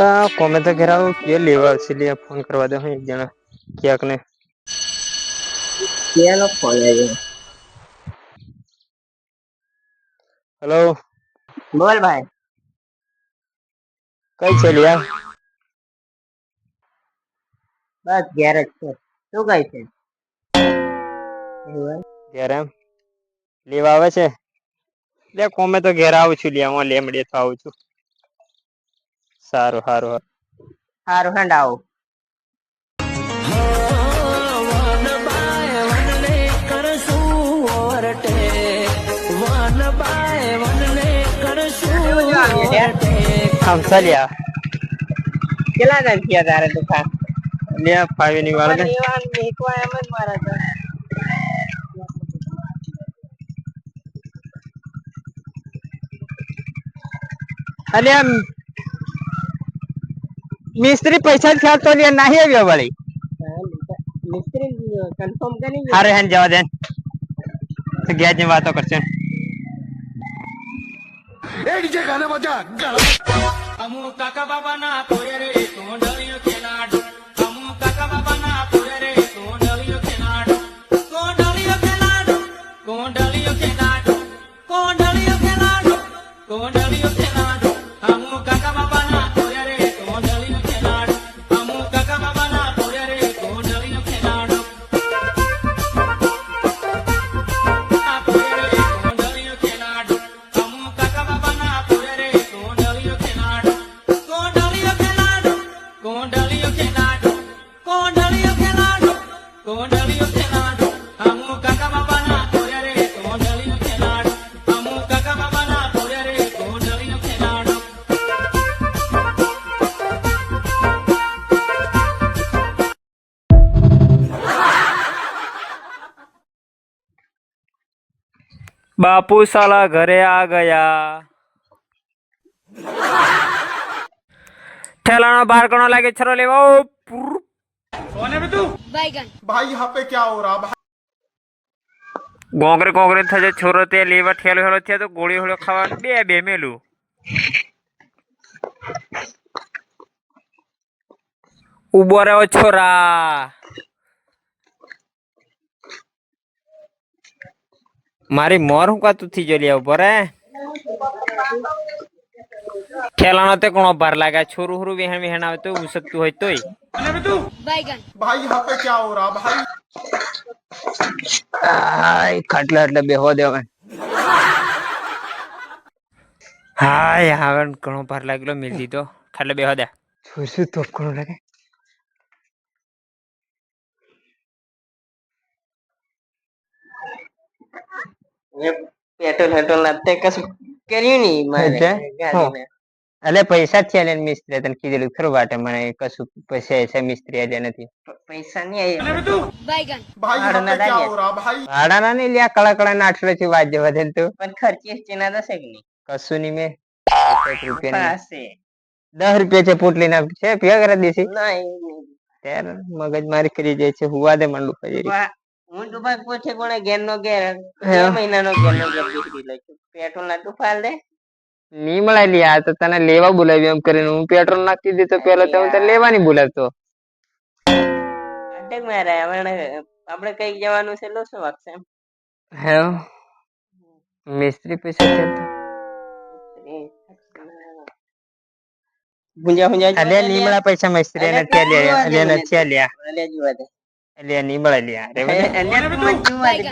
લા કોમે તો ઘેર આવું કે લેવા આવશે લે ફોન કરવા દે હું એક જણા ક્યાંક ને. ક્યાંનો ફોન આવ્યો? હેલો. બોલ ભાઈ. કઈ છે લ્યા? બસ ઘેર જ છે. શું કઈ છે? ઘેર એમ? લેવા આવે છે? લે કોમે તો ઘેર આવું છું લ્યા હું લેમડે તો આવું છું. સારું સારું સારું હેંડ આવો લ્યા કેટલા ટાઈમ થયા તારે દુકાન? લ્યા ફાવી ની. વાળ ને લેવાનું એમ જ મારા તો. અલે આમ મિસ્ત્રી પૈસા જ ખાતો લ્યા નહીં આવ્યો વળી. મિસ્ત્રી કન્ફર્મ કરી લે. હારે હેન જવા દે. તો ગયા ની વાતો કરશે. અમુ કાકા બાબાના પોરે રે કોંડળીઓ ખેલાડો અમુ બાપુ સાલા ઘરે આ ગયા. ઠેલાનો બાર કણો લાગે છરો લેવો. ভাই হাপে ক্যা হো রা ভাই গোগরে গোগরে থাকে ছোড়তে লিভার ঠেল হলো ছে তো গোড়ি হলো খাওয়া বে বে মেলু উপরে ও ছোরা મારી મોર હું કાતું થઈ જલી ઉપર ખેલાનો તે કોણો ભાર લાગે છોરું હરું વિહણ વિહણ આવે તો ઉસકતું હોય તોય. ભાઈ યહાં પે ક્યા હો રહા? ભાઈ. ખાટલા એટલે બેહો દેવાય હાય હવે ઘણો ભાર લાગેલો? મિલ દીધો ખાટલે બેહો દે. શું શું તો ઘણો લાગે. પેટ્રોલ હેટ્રોલ નાખતે કશું કર્યું ની મારે એટલે પૈસા થયા ને મિસ્ત્રી તને કીધેલું ખરું વાટે મને કશું પૈસા છે મિસ્ત્રી આજે નથી. પૈસા નહીં આવી ભાડા ના નહીં લ્યા કળા કળા ના અઠવાડિયે થી વાજે વધે તું. પણ ખર્ચી ચેના દસે કે નહીં? કશું નહીં મેં. એક રૂપિયા દસ રૂપિયા છે પોટલી ના છે? પીવા કરે દેસી ત્યારે મગજ મારી કરી જાય છે હુવા દે મંડુ કરી હું દુબઈ પોઠે કોણે ગેર નો ગેર મહિના નો ગેર નો ગેર પેટ્રોલ નતું ફાલ દે. નહીં મળે આ તો તને લેવા બોલાવ્યું એમ કરીને. હું પેટ્રોલ નાખી દીધો પેલો તો હું તને લેવા બોલાવતો. અટક મારે આપણે આપણે કંઈક જવાનું છે લો શું વાગશે એમ? હે? મિસ્ત્રી પૈસા છે તો. ગુંજા ગુંજા અલ્યા લીમડા પૈસા મિસ્ત્રી ને નથી લે જોવા ને ત્યાં લે અલ્યા જોવા દે લે નિમળ લ્યા રે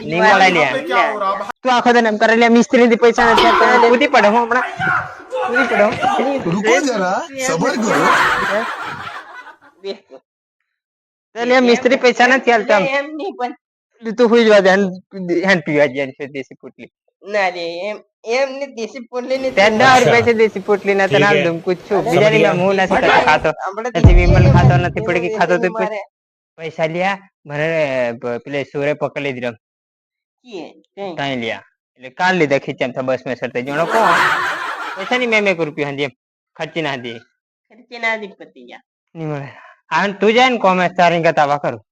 નિમળ લ્યા તું આખો તો એમ કરે લે મિસ્ત્રી થી પૈસા નથી કૂદી પડે હું હમણાં કૂદી પડે રૂકો જરા સબર કરો લે મિસ્ત્રી પૈસા નથી આલતા એમ નહીં પણ તું હુઈ જવા દે હેન પીવા જાય છે દેશી પોટલી ના રે એમ એમ ને દેશી પોટલી ને ત્યાં દસ રૂપિયા છે દેશી પોટલી ના તને આલ દઉં કુછ બીજા ની હું નથી ખાતો નથી વિમલ ખાતો નથી પડકી તો પૈસા લ્યા મને પેલે સુરે પકડી દીધો? ત્યાં લ્યા? એટલે કાલ લીધા ખીચામ થા બસ મેં સરતે જણો કો પૈસા ની મેં એક રૂપિયા હતી ખર્ચી ના દી ખર્ચી ના દી પતિ ગયા. ની મળે. આ તું જાય ને કોમે તારી ગતાવા કરું.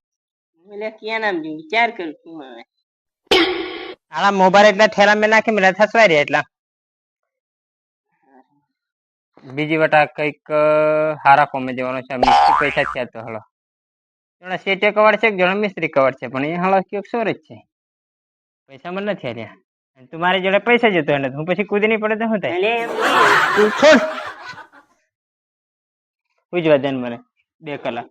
એટલે ક્યાં નામ જોયું વિચાર કરું છું હવે. આલા મોબાઈલ એટલા થેલા મેં નાખી મેલા થસવાય રહ્યા એટલા. બીજી વટા કંઈક હારા કોમે જવાનો છે પૈસા થયા તો હળો જણા સેટે કવાડ છે જણા મિસ્ત્રી કવાડ છે? પણ એ હાલો કયો સોર જ છે. પૈસા મને નથી આલ્યા અને તું મારી જોડે પૈસા જતો એને હું પછી કૂદી નહીં પડે તો શું થાય. તું છોડ. દે મને. બે કલાક.